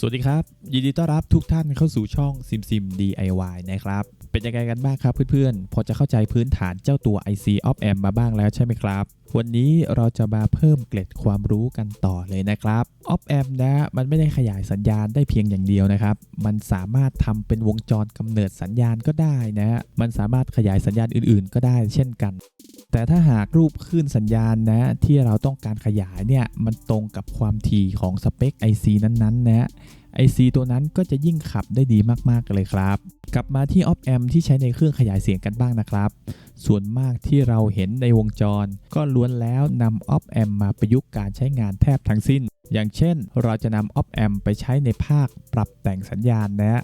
สวัสดีครับ ยินดีต้อนรับทุกท่านเข้าสู่ช่องซิมซิม DIY นะครับ เป็นยังไงกันบ้างครับเพื่อนๆ พอจะเข้าใจพื้นฐานเจ้าตัว IC of M มาบ้างแล้วใช่ไหมครับ วันนี้เราจะมาเพิ่มเกล็ดความรู้กันต่อเลยนะครับ of M นะมันไม่ได้ขยายสัญญาณได้เพียงอย่างเดียวนะครับ มันสามารถทำเป็นวงจรกำเนิดสัญญาณก็ได้นะฮะมันสามารถขยายสัญญาณอื่นๆ ก็ได้เช่นกัน แต่ถ้าหากรูปคลื่นสัญญาณนะที่เราต้องการขยายเนี่ยมันตรงกับความถี่ของสเปค IC นั้นๆนะ IC ตัวนั้นก็จะยิ่งขับได้ดีมากๆเลยครับ กลับมาที่ op amp ที่ใช้ในเครื่องขยายเสียงกันบ้างนะครับ ส่วนมากที่เราเห็นในวงจร ก็ล้วนแล้วนำ op amp มมาประยุกต์การใช้งานแทบทั้งสิ้น อย่างเช่น เราจะนำ op amp ไปใช้ในภาคปรับแต่งสัญญาณนะ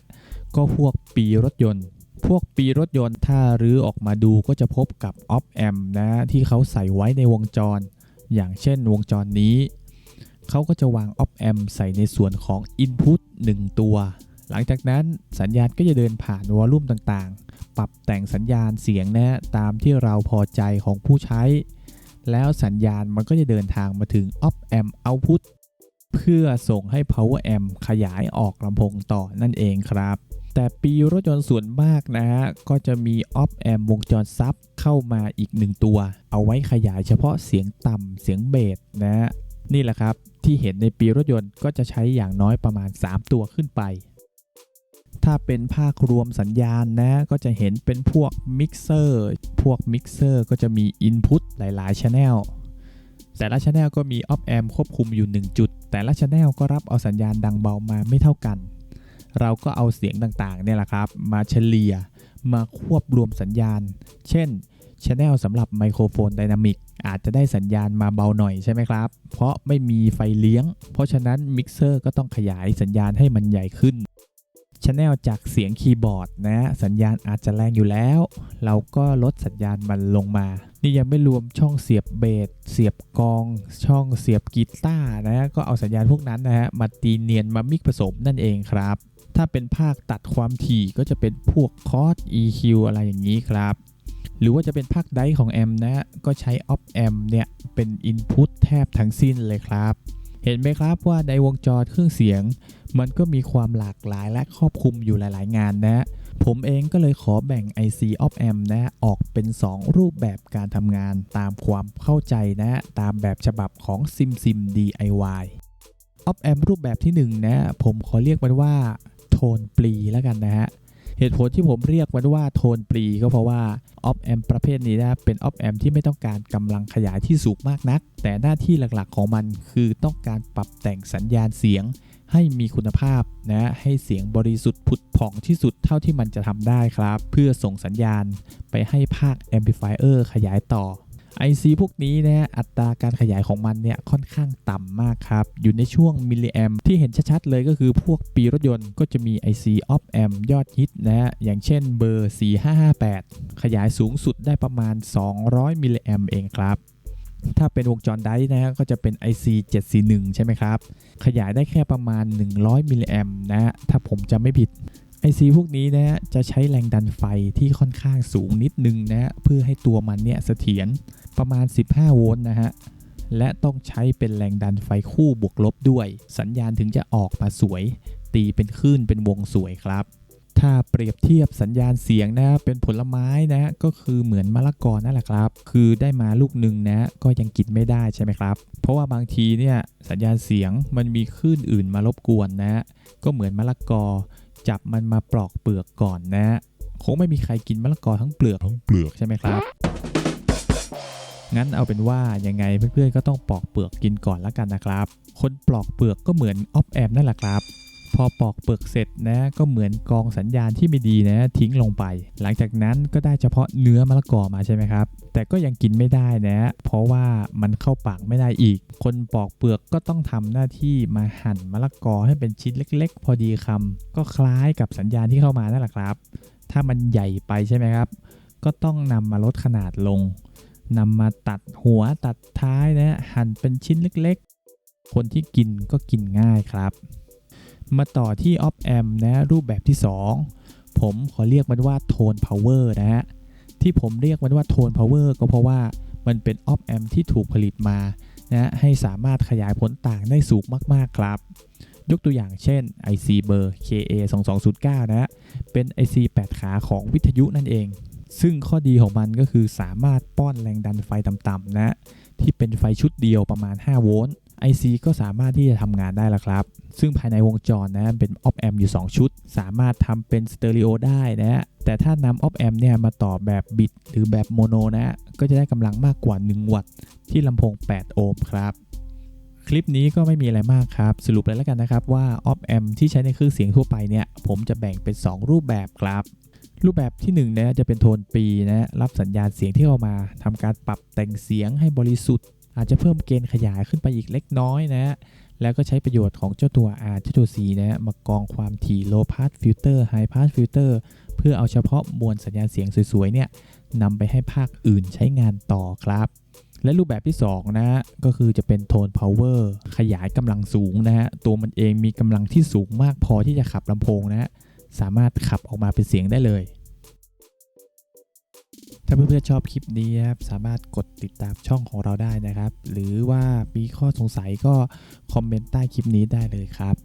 ก็พวกปีรถยนต์พวกปีรถยนต์ถ้ารื้อออกมาดูก็จะพบกับ op amp นะที่เขาใส่ไว้ในวงจร อย่างเช่นวงจรนี้ เขาก็จะวาง op amp ใส่ในส่วนของ input 1 ตัว หลังจากนั้นสัญญาณก็จะเดินผ่านวอลลุ่มต่างๆ ปรับแต่งสัญญาณเสียงนะตามที่เราพอใจของผู้ใช้ แล้วสัญญาณมันก็จะเดินทางมาถึง op amp output เพื่อส่งให้ power amp ขยายออกลำโพงต่อนั่นเองครับ แต่ปีรถยนต์ส่วนมากนะฮะก็จะมี op amp วงจรซับเข้ามาอีกหนึ่งตัว เอาไว้ขยายเฉพาะเสียงต่ำเสียงเบสนะ นี่แหละครับ ที่เห็นในปีรถยนต์ก็จะใช้อย่างน้อยประมาณ 3 ตัวขึ้นไป ถ้าเป็นภาครวมสัญญาณนะ ก็จะเห็นเป็นพวกมิกเซอร์พวกมิกเซอร์ก็จะมี Input หลายๆ Channel แต่ละ Channel ก็มี Op Amp ควบคุมอยู่ 1 จุด แต่ละ Channel ก็รับเอาสัญญาณดังเบามาไม่เท่ากัน เราก็เอาเสียงต่างๆเนี่ยแหละครับ มาเฉลี่ยมาควบรวมสัญญาณ เช่น Channel สำหรับไมโครโฟนไดนามิกอาจจะได้สัญญาณมาเบาหน่อยใช่ไหมครับ เพราะไม่มีไฟเลี้ยง เพราะฉะนั้นมิกเซอร์ก็ต้องขยายสัญญาณให้มันใหญ่ขึ้น Channel จากเสียงคีย์บอร์ดนะสัญญาณอาจจะแรงอยู่แล้ว เราก็ลดสัญญาณมันลงมา นี่ยังไม่รวมช่องเสียบเบสเสียบกอง ช่องเสียบกีตาร์นะก็เอาสัญญาณพวกนั้นนะฮะมาตีเนียนมามิกผสมนั่นเองครับ ถ้าเป็นภาคตัดความถี่ก็จะเป็นพวกคอร์ด EQ อะไรอย่างนี้ครับ รือว่าจะเป็นภาคไดของแอมนะ ก็ใช้ op amp เนี่ย เป็น input แทบทั้งสิ้นเลยครับ เห็นไหมครับว่าในวงจรเครื่องเสียง มันก็มีความหลากหลายและครอบคลุมอยู่หลาย ๆ งานนะ ผมเองก็เลยขอแบ่ง IC op amp นะ ออกเป็น 2 รูปแบบการทำงานตามความเข้าใจนะ ตามแบบฉบับของ SimSim DIY op amp รูปแบบที่1นะผมขอเรียกมันว่าโทนปลีแล้วกันนะฮะ เหตุผลที่ผมเรียกมันว่าโทนปลีก็เพราะว่าออฟแอมประเภทนี้นะเป็นออฟแอมที่ไม่ต้องการกำลังขยายที่สูงมากนัก แต่หน้าที่หลักๆของมันคือต้องการปรับแต่งสัญญาณเสียงให้มีคุณภาพนะให้เสียงบริสุทธิ์ผุดผ่องที่สุดเท่าที่มันจะทำได้ครับ เพื่อส่งสัญญาณไปให้ภาค amplifier ขยายต่อ IC พวกนี้นะอัตราการขยายของมันเนี่ยค่อนข้างต่ำมากครับ อยู่ในช่วงมิลลิแอมที่เห็นชัดๆเลยก็คือพวกปีรถยนต์ก็จะมี IC op amp ยอดฮิตนะอย่างเช่นเบอร์ 4558 ขยายสูงสุดได้ประมาณ 200 มิลลิแอมเองครับถ้าเป็นวงจรไดนะก็จะเป็น IC 741 ใช่ไหมครับ ขยายได้แค่ประมาณ 100 มิลลิแอมนะ ถ้าผมจะไม่ผิด IC พวกนี้นะจะใช้แรงดันไฟที่ค่อนข้างสูงนิดนึงนะ เพื่อให้ตัวมันเนี่ยเสถียร ประมาณ 15 โวลต์นะฮะ และต้องใช้เป็นแรงดันไฟคู่บวกลบด้วย สัญญาณถึงจะออกมาสวย ตีเป็นคลื่นเป็นวงสวยครับ ถ้าเปรียบเทียบสัญญาณเสียงนะเป็นผลไม้นะก็คือเหมือนมะละกอนั่นแหละครับ คือได้มาลูกหนึ่งนะก็ยังกินไม่ได้ใช่ไหมครับ เพราะว่าบางทีเนี่ยสัญญาณเสียงมันมีคลื่นอื่นมารบกวนนะ ก็เหมือนมะละกอ จับมันมาปลอกเปลือกก่อนนะ คงไม่มีใครกินมะละกอทั้งเปลือกทั้งเปลือกใช่ไหมครับ งั้นเอาเป็นว่ายังไงเพื่อนๆก็ต้องปอกเปลือกกินก่อนล้วกันนะครับ คนปลอกเปลือกก็เหมือนออฟแอมนั่นแหละครับพอปอกเปลือกเสร็จนะก็เหมือนกองสัญญาณที่ไม่ดีนะทิ้งลงไป หลังจากนั้นก็ได้เฉพาะเนื้อมะละกอมาใช่ไหมครับ แต่ก็ยังกินไม่ได้นะ เพราะว่ามันเข้าปากไม่ได้อีก คนปอกเปลือกก็ต้องทำหน้าที่มาหั่นมะละกอให้เป็นชิ้นเล็ก ๆ พอดีคำก็คล้ายกับสัญญาณที่เข้ามานั่นแหละครับ ถ้ามันใหญ่ไปใช่ไหมครับ ก็ต้องนำมาลดขนาดลง นำมาตัดหัวตัดท้ายนะหั่นเป็นชิ้นเล็กๆ คนที่กินก็กินง่ายครับ มาต่อที่ op amp นะรูปแบบที่ 2 ผมขอเรียกมันว่า tone power นะฮะที่ผมเรียกมันว่า tone power ก็เพราะว่ามันเป็น op amp ที่ถูกผลิตมานะให้สามารถขยายผลต่างได้สูงมากๆครับ ยกตัวอย่างเช่น IC เบอร์ KA 2 2 0 9นะฮะเป็น IC 8 ขาของวิทยุนั่นเอง ซึ่งข้อดีของมันก็คือสามารถป้อนแรงดันไฟต่ำๆนะที่เป็นไฟชุดเดียวประมาณ 5 โวลต์ IC ก็สามารถที่จะทำงานได้แล้วครับ ซึ่งภายในวงจรนะเป็นออฟแอมอยู่ 2 ชุด สามารถทำเป็นสเตอริโอได้นะแต่ถ้านำออฟแอมเนี่ยมาต่อแบบบิตหรือแบบโมโนนะก็จะได้กำลังมากกว่า 1 วัตต์ที่ลำโพง 8 โอห์มครับคลิปนี้ก็ไม่มีอะไรมากครับ สรุปเลยแล้วกันนะครับว่าออฟแอมที่ใช้ในเครื่องเสียงทั่วไปเนี่ย ผมจะแบ่งเป็น 2 รูปแบบครับ รูปแบบที่1นะจะเป็นโทนปีนะรับสัญญาณเสียงที่เข้ามาทำการปรับแต่งเสียงให้บริสุทธิ์ อาจจะเพิ่มเกณฑ์ขยายขึ้นไปอีกเล็กน้อยนะแล้วก็ใช้ประโยชน์ของเจ้าตัว R เจ้าตัว C นะมากองความถี่ low pass filter high pass filter เพื่อเอาเฉพาะมวลสัญญาณเสียงสวยๆเนี่ยนำไปให้ภาคอื่นใช้งานต่อครับ และรูปแบบที่ 2 นะฮะก็คือจะเป็นโทน power ขยายกำลังสูงนะฮะตัวมันเองมีกำลังที่สูงมากพอที่จะขับลำโพงนะฮะ สามารถขับออกมาเป็นเสียงได้เลย ถ้าเพื่อนๆชอบคลิปนี้ครับสามารถกดติดตามช่องของเราได้นะครับ หรือว่ามีข้อสงสัยก็คอมเมนต์ใต้คลิปนี้ได้เลยครับ